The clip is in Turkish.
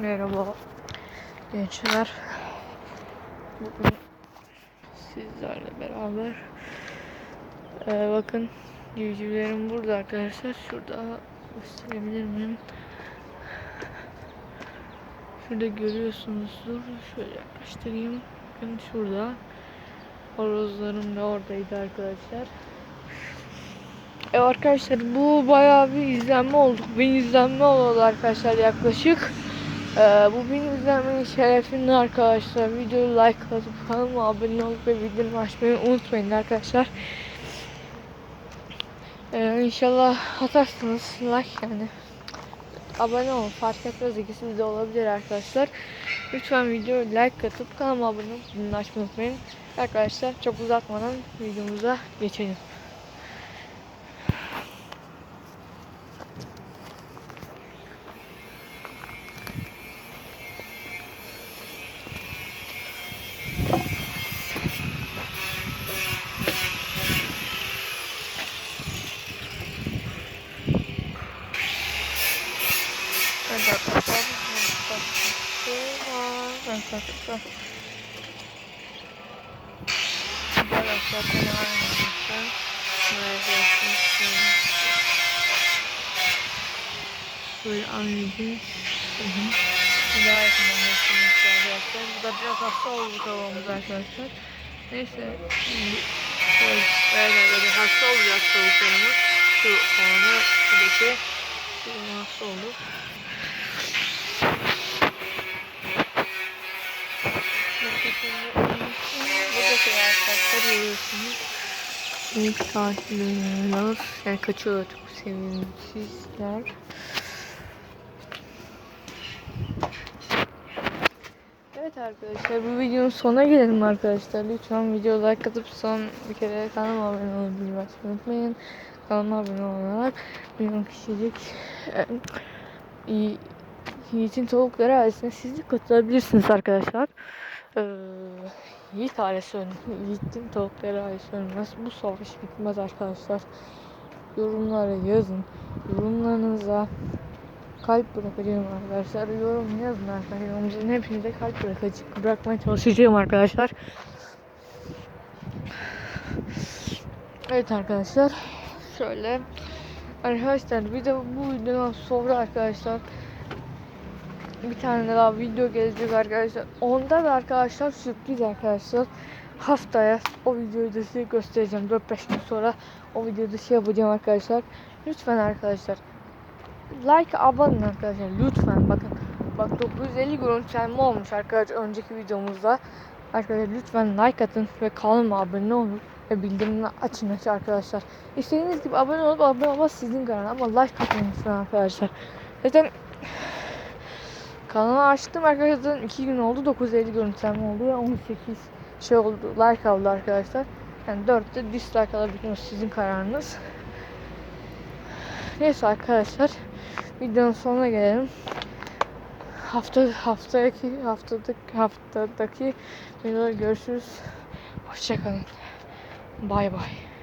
Merhaba gençler. Bugün sizlerle beraber Ee, bakın civcivlerim burada arkadaşlar. Şurada gösterebilir miyim? Şurada görüyorsunuzdur. Şöyle yaklaştırayım. Bakın şurada. Horozlarım da oradaydı arkadaşlar. Evet arkadaşlar bu bayağı bir izlenme olduk. Bin izlenme oldu arkadaşlar yaklaşık. Ee, bu bin izlenmenin şerefinde arkadaşlar videoyu like atıp kanalıma abone olup ve bildirim açmayı unutmayın arkadaşlar. Ee, inşallah atarsınız like yani. Abone olun fark etmez ikisi de olabilir arkadaşlar. Lütfen videoyu like atıp kanalıma abone olup bildirim açmayı unutmayın. Arkadaşlar çok uzatmadan videomuza geçelim. Evet arkadaşlar. Evet arkadaşlar. Güzel aşağıdan arkadaşlar. Buraya geçmiştim. Böyle. Daha yakından geçtiğimiz arkadaşlar. Bu da biraz hasta oldu kavamız arkadaşlar. Neyse. Şöyle böyle böyle hasta olacak tavuklarımız. Şu olanı şuradaki şu hasta oldu. Şey arkadaşlar görüyorsunuz. İlk takipçilerimiz yani kaçıyorlar çok sevimsizler. Evet arkadaşlar bu videonun sonuna gelelim arkadaşlar. Lütfen video like atıp son bir kere kanalıma abone açmayı unutmayın. Kanalıma abone olarak milyon kişilik e, Yiğit'in tavukları ailesine siz de katılabilirsiniz arkadaşlar. Ee, Yiğit ailesi ölmez. Yiğit'in tavukları ailesi ölmez. Bu savaş bitmez arkadaşlar. Yorumlara yazın. Yorumlarınıza kalp bırakacağım arkadaşlar. Yorum yazın arkadaşlar. Yorumumuzun hepinize kalp bırakacağım. Bırakmaya çalışacağım arkadaşlar. Evet arkadaşlar. Şöyle. Arkadaşlar bir de bu videodan sonra arkadaşlar bir tane daha video gelecek arkadaşlar. Onda da arkadaşlar sürpriz arkadaşlar. Haftaya o videoyu da size göstereceğim. 4-5 gün sonra o videoda şey yapacağım arkadaşlar. Lütfen arkadaşlar. Like abone arkadaşlar. Lütfen bakın. Bak 950 görüntülenme olmuş arkadaşlar önceki videomuzda. Arkadaşlar lütfen like atın ve kanalıma abone olun ve bildirimleri açın aç arkadaşlar. İstediğiniz gibi abone olup abone olmak sizin kararınız ama like atın lütfen arkadaşlar. Zaten Kanalı açtım arkadaşlar 2 gün oldu 950 görüntülenme oldu ve 18 şey oldu like aldı arkadaşlar. Yani 4'te dislike alabiliyorsunuz sizin kararınız. Neyse arkadaşlar videonun sonuna gelelim. Hafta haftaki haftadaki haftadaki videoda görüşürüz. Hoşçakalın. Bay bay.